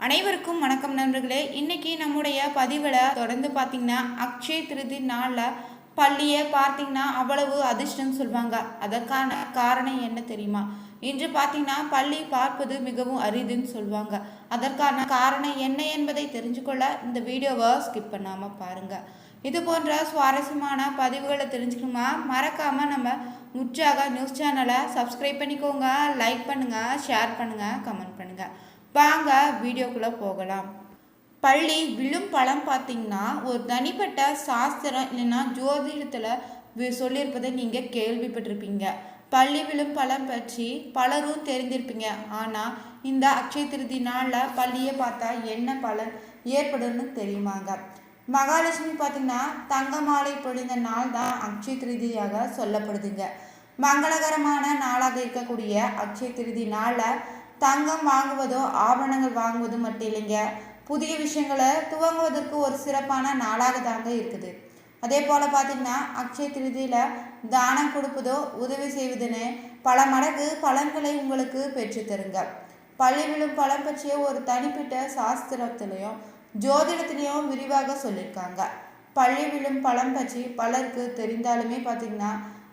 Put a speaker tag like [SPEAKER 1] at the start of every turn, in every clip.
[SPEAKER 1] அனைவருக்கும் வணக்கம் நண்பர்களே. இன்னைக்கு நம்முடைய பதிவில் தொடர்ந்து பார்த்தீங்கன்னா அக்ஷய திருதி நாளில் பள்ளியை பார்த்தீங்கன்னா அவ்வளவு அதிர்ஷ்டம் சொல்லுவாங்க அதற்கான காரணம் என்ன தெரியுமா? இன்று பார்த்தீங்கன்னா பள்ளி பார்ப்பது மிகவும் அரிதுன்னு சொல்லுவாங்க அதற்கான காரணம் என்ன என்பதை தெரிஞ்சுக்கொள்ள இந்த வீடியோவை ஸ்கிப் பண்ணாமல் பாருங்கள் இது போன்ற சுவாரஸ்யமான பதிவுகளை தெரிஞ்சுக்கணுமா? மறக்காமல் நம்ம உற்சாக நியூஸ் சேனலை சப்ஸ்கிரைப் பண்ணிக்கோங்க லைக் பண்ணுங்கள் ஷேர் பண்ணுங்கள் கமெண்ட் பண்ணுங்கள் வாங்க வீடியோக்குள்ளே போகலாம். பள்ளி விழும் பழம் பார்த்தீங்கன்னா ஒரு தனிப்பட்ட சாஸ்திரம் இல்லைன்னா ஜோதிடத்தில் சொல்லியிருப்பதை நீங்கள் கேள்விப்பட்டிருப்பீங்க. பள்ளி விழும் பழம் பற்றி பலரும் தெரிந்திருப்பீங்க. ஆனால் இந்த அக்ஷய திருதி நாளில் பள்ளியை பார்த்தா என்ன பலன் ஏற்படும்னு தெரியுமாங்க? மகாலட்சுமி பார்த்தீங்கன்னா தங்க மாலை பொழிந்த நாள் தான் அக்ஷய திருதியாக சொல்லப்படுதுங்க. மங்களகரமான நாளாக இருக்கக்கூடிய அக்ஷய திருதி நாளில் தங்கம் வாங்குவதோ ஆபரணங்கள் வாங்குவதும் மட்டும் இல்லைங்க. புதிய விஷயங்களை துவங்குவதற்கு ஒரு சிறப்பான நாளாக தாங்க இருக்குது. அதே போல் பார்த்தீங்கன்னா அக்ஷய திருதியில் தானம் கொடுப்பதோ உதவி செய்வதுன்னு பல மடங்கு பலன்களை உங்களுக்கு பெற்றுத்தருங்க பள்ளி விழும் பழம் பற்றிய ஒரு தனிப்பட்ட சாஸ்திரத்திலையும் ஜோதிடத்திலையும் விரிவாக சொல்லியிருக்காங்க பள்ளி விழும் பழம் பற்றி பலருக்கு தெரிந்தாலுமே பார்த்தீங்கன்னா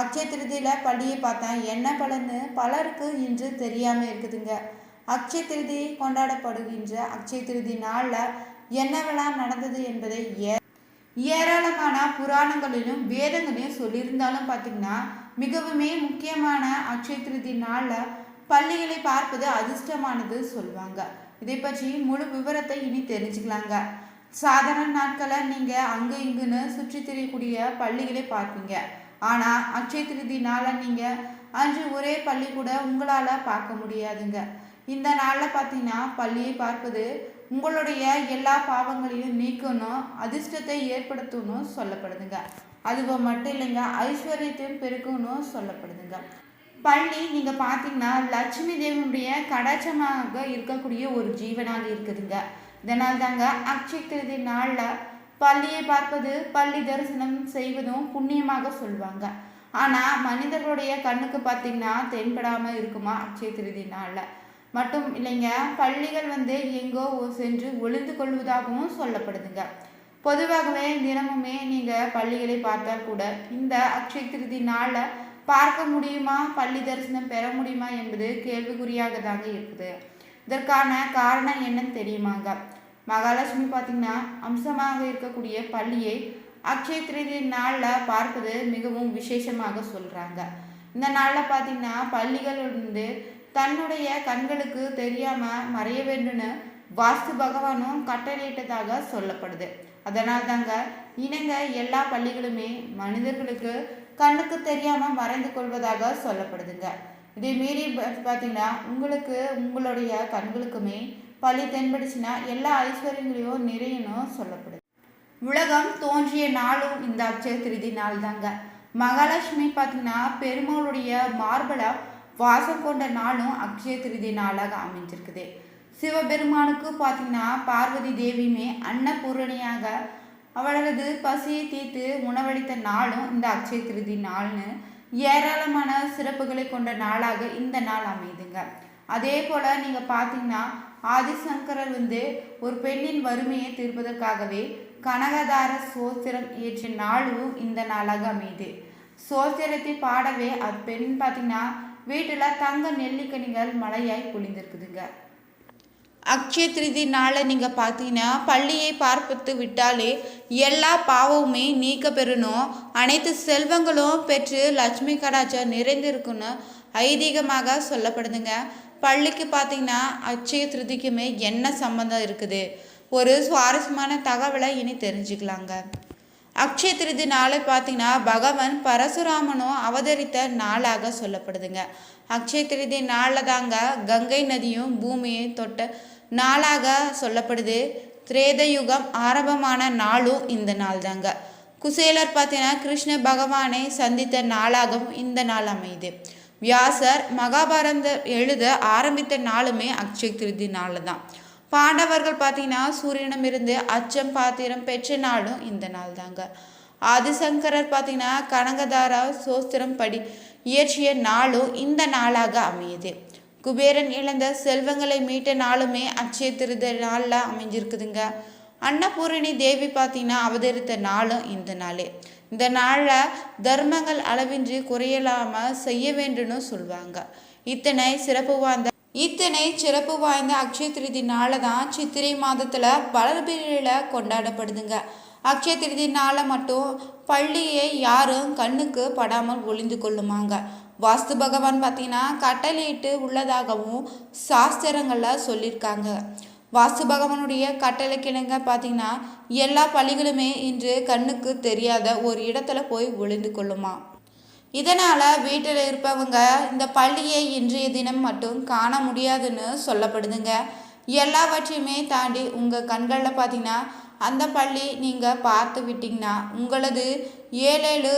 [SPEAKER 1] அக்ஷய திருதியில் பள்ளியை பார்த்தா என்ன பலன்னு பலருக்கு இன்று தெரியாமல் இருக்குதுங்க. அக்ஷய திருதி கொண்டாடப்படுகின்ற அக்ஷய திருதி நாளில் என்னவெல்லாம் நடந்தது என்பதை ஏ ஏராளமான புராணங்களிலும் வேதங்களையும் சொல்லியிருந்தாலும் பார்த்தீங்கன்னா மிகவுமே முக்கியமான அக்ஷய திருதி நாளில் பள்ளிகளை பார்ப்பது அதிர்ஷ்டமானது சொல்லுவாங்க. இதை பற்றி முழு விவரத்தை இனி தெரிஞ்சுக்கலாங்க. சாதாரண நாட்களை நீங்கள் அங்கு இங்குன்னு சுற்றி தெரியக்கூடிய பள்ளிகளை பார்ப்பீங்க. ஆனால் அக்ஷய திருதி நாளை நீங்கள் அன்று ஒரே பள்ளி கூட உங்களால் பார்க்க முடியாதுங்க. இந்த நாளில் பார்த்தீங்கன்னா பள்ளியை பார்ப்பது உங்களுடைய எல்லா பாவங்களையும் நீக்கணும் அதிர்ஷ்டத்தை ஏற்படுத்தணும் சொல்லப்படுதுங்க. அதுவோ மட்டும் இல்லைங்க ஐஸ்வர்யத்தையும் பெருக்கணும் சொல்லப்படுதுங்க. பள்ளி நீங்கள் பார்த்தீங்கன்னா லட்சுமி தேவனுடைய கடாச்சமாக இருக்கக்கூடிய ஒரு ஜீவனாக இருக்குதுங்க. இதனால் தாங்க அக்ஷய திருதி நாளில் பள்ளியை பார்ப்பது பள்ளி தரிசனம் செய்வதும் புண்ணியமாக சொல்லுவாங்க ஆனால் மனிதர்களுடைய கண்ணுக்கு பார்த்தீங்கன்னா தென்படாமல் இருக்குமா அக்ஷய திருதி நாளில்? மட்டும் இல்லைங்க பள்ளிகள் வந்து எங்கோ சென்று ஒளிந்து கொள்வதாகவும் சொல்லப்படுதுங்க. பொதுவாகவே தினமுமே நீங்கள் பள்ளிகளை பார்த்தால் கூட இந்த அக்ஷய திருதி நாளில் பார்க்க முடியுமா பள்ளி தரிசனம் பெற முடியுமா என்பது கேள்விக்குறியாக தாங்க இருக்குது. இதற்கான காரணம் என்னன்னு தெரியுமாங்க? மகாலட்சுமி பார்த்தீங்கன்னா அம்சமாக இருக்கக்கூடிய பள்ளியை அக்ஷய திருதி நாளில் பார்ப்பது மிகவும் விசேஷமாக சொல்கிறாங்க இந்த நாளில் பார்த்தீங்கன்னா பள்ளிகள் வந்து தன்னுடைய கண்களுக்கு தெரியாமல் மறைய வேண்டும்னு வாஸ்து பகவானும் கட்டளையிட்டதாக சொல்லப்படுது. அதனால் தாங்க இனங்க எல்லா பள்ளிகளுமே மனிதர்களுக்கு கண்ணுக்கு தெரியாமல் மறைந்து கொள்வதாக சொல்லப்படுதுங்க. இதே மீறி ப- பார்த்தீங்கன்னா உங்களுக்கு உங்களுடைய கண்களுக்குமே பள்ளி தென்படுச்சுன்னா எல்லா ஐஸ்வர்யங்களையும் நிறையணும் சொல்லப்படுது. உலகம் தோன்றிய நாளும் இந்த அக்ஷய திருதி நாள் தாங்க மகாலட்சுமி பார்த்தீங்கன்னா பெருமாளுடைய மார்பலை வாசம் கொண்ட நாளும் அக்ஷய திருதி நாளாக அமைஞ்சிருக்குது. சிவபெருமானுக்கு பார்த்தீங்கன்னா பார்வதி தேவியுமே அன்னபூரணியாக அவளது பசியை தீர்த்து உணவளித்த நாளும் இந்த அக்ஷய திருதி நாள்னு ஏராளமான சிறப்புகளை கொண்ட நாளாக இந்த நாள் அமையுதுங்க. அதே போல் நீங்கள் பார்த்தீங்கன்னா ஆதிசங்கரர் வந்து ஒரு பெண்ணின் வறுமையை தீர்ப்பதற்காகவே கனகதார சோத்திரம் இயற்றிய நாளும் இந்த நாளாக அமையுது சோத்திரத்தை பாடவே அப்பெண் பார்த்தீங்கன்னா வீட்டில் தங்க நெல்லிக்கனிகள் மழையாய் பொழிந்திருக்குதுங்க. அக்ஷய திருதி நாளை நீங்கள் பார்த்தீங்கன்னா பள்ளியை பார்ப்பத்து விட்டாலே எல்லா பாவமுமே நீக்க பெறணும். அனைத்து செல்வங்களும் பெற்று லட்சுமி கடாச்சா நிறைந்திருக்குன்னு ஐதீகமாக சொல்லப்படுதுங்க. பள்ளிக்கு பார்த்தீங்கன்னா அக்ஷய திருதிக்குமே என்ன சம்மந்தம் இருக்குது? ஒரு சுவாரஸ்யமான தகவலை இனி தெரிஞ்சுக்கலாங்க. அக்ஷய திருதி நாளை பார்த்தீங்கன்னா பகவான் பரசுராமனும் அவதரித்த நாளாக சொல்லப்படுதுங்க. அக்ஷய திருதி நாளில் தாங்க கங்கை நதியும் பூமியும் தொட்ட நாளாக சொல்லப்படுது. திரேத யுகம் ஆரம்பமான நாளும் இந்த நாள் தாங்க. குசேலர் பார்த்தீங்கன்னா கிருஷ்ண பகவானை சந்தித்த நாளாகவும் இந்த நாள் அமையுது. வியாசர் மகாபாரத எழுத ஆரம்பித்த நாளுமே அக்ஷய திருதி நாள் தான் பாண்டவர்கள் பார்த்தீங்கன்னா சூரியனமிருந்து அச்சம் பாத்திரம் பெற்ற நாளும் இந்த நாள் தாங்க ஆதிசங்கரர் பார்த்தீங்கன்னா கனகதாரா சோஸ்திரம் படி இயற்றிய நாளும் இந்த நாளாக அமையுது. குபேரன் இழந்த செல்வங்களை மீட்ட நாளுமே அச்சய திருதி நாளில் அமைஞ்சிருக்குதுங்க. அன்னபூரணி தேவி பார்த்தீங்கன்னா அவதரித்த நாளும் இந்த நாளே. இந்த நாளில் தர்மங்கள் அளவின்றி குறையலாமல் செய்ய வேண்டும்னு சொல்லுவாங்க இத்தனை சிறப்பு வாய்ந்த இத்தனை சிறப்பு வாய்ந்த அக்ஷய திருதி நாளை தான் சித்திரை மாதத்தில் பிரிவில் கொண்டாடப்படுதுங்க. அக்ஷய திருதி நாளை மட்டும் பள்ளியை யாரும் கண்ணுக்கு படாமல் ஒளிந்து கொள்ளுமாங்க. வாஸ்து பகவான் பார்த்தீங்கன்னா கட்டளையிட்டு உள்ளதாகவும் சாஸ்திரங்களில் சொல்லியிருக்காங்க வாசு பகவானுடைய கட்டளைக்கிணங்க பார்த்தீங்கன்னா எல்லா பள்ளிகளுமே இன்று கண்ணுக்கு தெரியாத ஒரு இடத்துல போய் ஒளிந்து கொள்ளுமா? இதனால் வீட்டில் இருப்பவங்க இந்த பள்ளியை இன்றைய தினம் மட்டும் காண முடியாதுன்னு சொல்லப்படுதுங்க. எல்லாவற்றையுமே தாண்டி உங்கள் கண்களில் பார்த்தீங்கன்னா அந்த பள்ளி நீங்கள் பார்த்து விட்டிங்கன்னா உங்களது ஏழேழு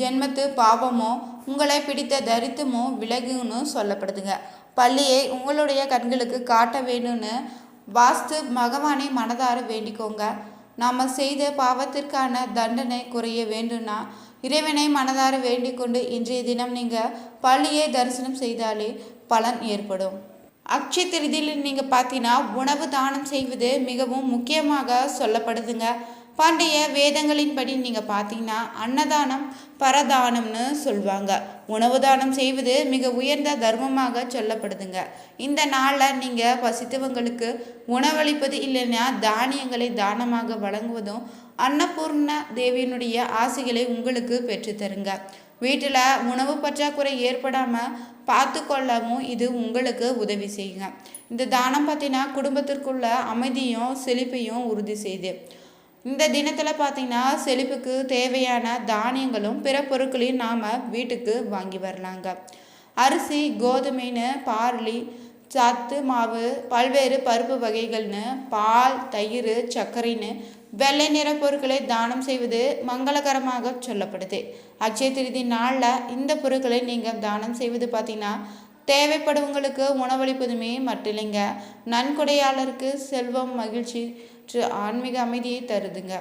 [SPEAKER 1] ஜென்மத்து பாவமோ உங்களை பிடித்த தரித்தமோ விலகுன்னு சொல்லப்படுதுங்க. பள்ளியை உங்களுடைய கண்களுக்கு காட்ட வேணும்னு வாஸ்து பகவானை மனதார வேண்டிக்கோங்க. நாம் செய்த பாவத்திற்கான தண்டனை குறைய வேண்டும்னா இறைவனை மனதார வேண்டிக் கொண்டு இன்றைய தினம் நீங்கள் பள்ளியை தரிசனம் செய்தாலே பலன் ஏற்படும். அக்ஷய திருதியில் நீங்கள் பார்த்தீங்கன்னா உணவு தானம் செய்வது மிகவும் முக்கியமாக சொல்லப்படுதுங்க. பண்டைய வேதங்களின்படி நீங்கள் பார்த்தீங்கன்னா அன்னதானம் பரதானம்னு சொல்லுவாங்க உணவு தானம் செய்வது மிக உயர்ந்த தர்மமாக சொல்லப்படுதுங்க. இந்த நாளில் நீங்கள் பசித்தவங்களுக்கு உணவளிப்பது இல்லைன்னா தானியங்களை தானமாக வழங்குவதும் அன்னபூர்ண தேவியினுடைய ஆசைகளை உங்களுக்கு பெற்றுத்தருங்க வீட்டில் உணவு பற்றாக்குறை ஏற்படாமல் பார்த்து கொள்ளவும் இது உங்களுக்கு உதவி செய்யுங்க. இந்த தானம் பார்த்தீங்கன்னா குடும்பத்திற்குள்ள அமைதியும் செழிப்பையும் உறுதி செய்யுது இந்த தினத்தில் பார்த்தீங்கன்னா செழிப்புக்கு தேவையான தானியங்களும் பிற பொருட்களையும் நாம் வீட்டுக்கு வாங்கி வரலாங்க. அரிசி கோதுமைன்னு பார்லி சத்து மாவு பல்வேறு பருப்பு வகைகள்னு பால் தயிர் சர்க்கரைன்னு வெள்ளை நிற பொருட்களை தானம் செய்வது மங்களகரமாக சொல்லப்படுது. அச்சய திருதி நாளில் இந்த பொருட்களை நீங்கள் தானம் செய்வது பார்த்தீங்கன்னா தேவைப்படுவங்களுக்கு உணவளிப்பதுமே மட்டும் இல்லைங்க. நன்கொடையாளருக்கு செல்வம் மகிழ்ச்சி ஆன்மீக அமைதியை தருதுங்க.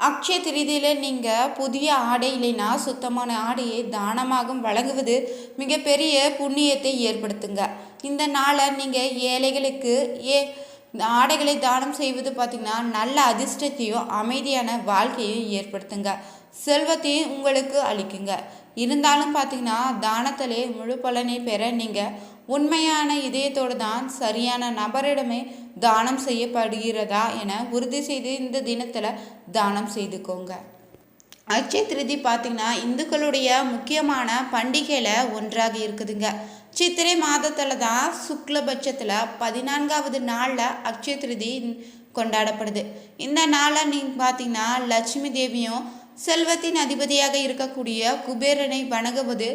[SPEAKER 1] அக்ஷய திரிதியில் நீங்கள் புதிய ஆடை இல்லைன்னா சுத்தமான ஆடையை தானமாகவும் வழங்குவது மிகப்பெரிய புண்ணியத்தை ஏற்படுத்துங்க. இந்த நாளை நீங்கள் ஏழைகளுக்கு ஏ ஆடைகளை தானம் செய்வது பார்த்திங்கன்னா நல்ல அதிர்ஷ்டத்தையும் அமைதியான வாழ்க்கையும் ஏற்படுத்துங்க. செல்வத்தையும் உங்களுக்கு அளிக்குங்க. இருந்தாலும் பார்த்தீங்கன்னா தானத்திலே முழு பலனை பெற நீங்கள் உண்மையான இதயத்தோடு தான் சரியான நபரிடமே தானம் செய்யப்படுகிறதா என உறுதி செய்து இந்த தினத்தில் தானம் செய்துக்கோங்க. அச்சய திருதி பார்த்திங்கன்னா இந்துக்களுடைய முக்கியமான பண்டிகையில் ஒன்றாக இருக்குதுங்க. சித்திரை மாதத்தில் தான் சுக்லபட்சத்தில் பதினான்காவது நாளில் அக்ஷய திருதி கொண்டாடப்படுது. இந்த நாளில் நீங்கள் பார்த்தீங்கன்னா லட்சுமி தேவியும் செல்வத்தின் அதிபதியாக இருக்கக்கூடிய குபேரனை வணங்குவது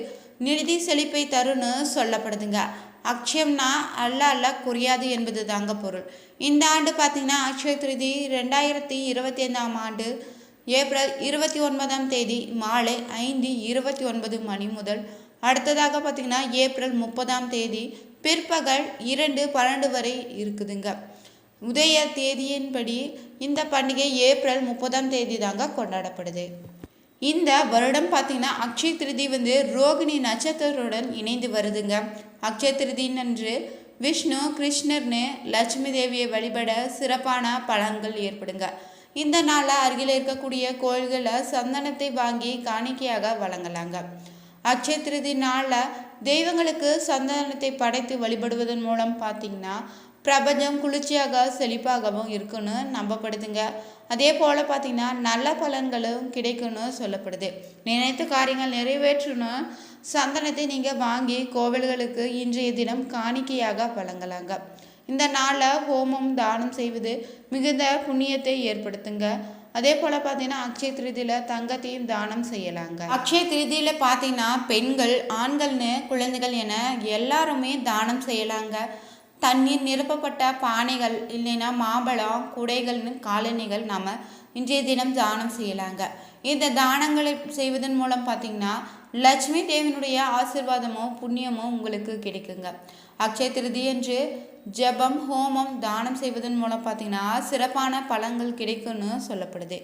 [SPEAKER 1] நிதி செழிப்பை தருன்னு சொல்லப்படுதுங்க. அக்ஷயம்னா அல்ல அல்ல குறையாது என்பது தாங்க பொருள். இந்த ஆண்டு பார்த்திங்கன்னா அக்ஷய திருதி ரெண்டாயிரத்தி இருபத்தி ஐந்தாம் ஆண்டு ஏப்ரல் இருபத்தி ஒன்பதாம் தேதி மாலை ஐந்து இருபத்தி ஒன்பது மணி முதல் அடுத்ததாக பார்த்திங்கன்னா ஏப்ரல் முப்பதாம் தேதி பிற்பகல் இரண்டு பன்னெண்டு வரை இருக்குதுங்க. உதய தேதியின்படி இந்த பண்டிகை ஏப்ரல் முப்பதாம் தேதி தாங்க கொண்டாடப்படுது. இந்த வருடம் பார்த்திங்கன்னா அக்ஷய திருதி வந்து ரோகிணி நட்சத்திரத்துடன் இணைந்து வருதுங்க. அக்ஷய திருதினன்று விஷ்ணு கிருஷ்ணர்னு லட்சுமி தேவியை வழிபட சிறப்பான பலன்கள் ஏற்படுங்க. இந்த நாளில் அருகில் இருக்கக்கூடிய கோயில்களில் சந்தனத்தை வாங்கி காணிக்கையாக வழங்கலாங்க. அக்ஷய திருதி நாளில் தெய்வங்களுக்கு சந்தனத்தை படைத்து வழிபடுவதன் மூலம் பார்த்திங்கன்னா பிரபஞ்சம் குளிர்ச்சியாக செழிப்பாகவும் இருக்குன்னு நம்பப்படுதுங்க. அதே போல் பார்த்திங்கன்னா நல்ல பலன்களும் கிடைக்கும்னு சொல்லப்படுது. நினைத்த காரியங்கள் நிறைவேற்றணும் சந்தனத்தை நீங்கள் வாங்கி கோவில்களுக்கு இன்றைய தினம் காணிக்கையாக வழங்கலாங்க. இந்த நாளில் ஹோமம் தானம் செய்வது மிகுந்த புண்ணியத்தை ஏற்படுத்துங்க. அதே போல் பார்த்தீங்கன்னா அக்ஷய திருதியில் தங்கத்தையும் தானம் செய்யலாங்க. அக்ஷய திருதியில் பார்த்தீங்கன்னா பெண்கள் ஆண்கள்னு குழந்தைகள் என எல்லாருமே தானம் செய்யலாங்க. தண்ணீர் நிரப்பப்பட்ட பானைகள் இல்லைன்னா மாம்பழம் குடைகள்னு காலணிகள் நாம் இன்றைய தினம் தானம் செய்யலாங்க. இந்த தானங்களை செய்வதன் மூலம் பார்த்திங்கன்னா லட்சுமி தேவனுடைய ஆசிர்வாதமோ புண்ணியமோ உங்களுக்கு கிடைக்குங்க. அக்ஷய திருதி என்று ஜபம் ஹோமம் தானம் செய்வதன் மூலம் பார்த்திங்கன்னா சிறப்பான பழங்கள் கிடைக்கும்னு சொல்லப்படுது.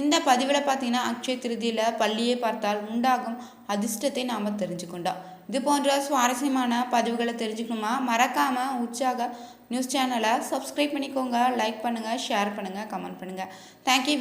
[SPEAKER 1] இந்த பதிவில் பார்த்திங்கன்னா அக்ஷய திருதியில் பள்ளியை பார்த்தால் உண்டாகும் அதிர்ஷ்டத்தை நாம் தெரிஞ்சுக்கொண்டோம். இது போன்ற சுவாரஸ்யமான பதிவுகளை தெரிஞ்சுக்கணுமா? மறக்காமல் உற்சாக நியூஸ் சேனலை சப்ஸ்கிரைப் பண்ணிக்கோங்க லைக் பண்ணுங்கள் ஷேர் பண்ணுங்கள் கமெண்ட் பண்ணுங்கள் தேங்க்யூ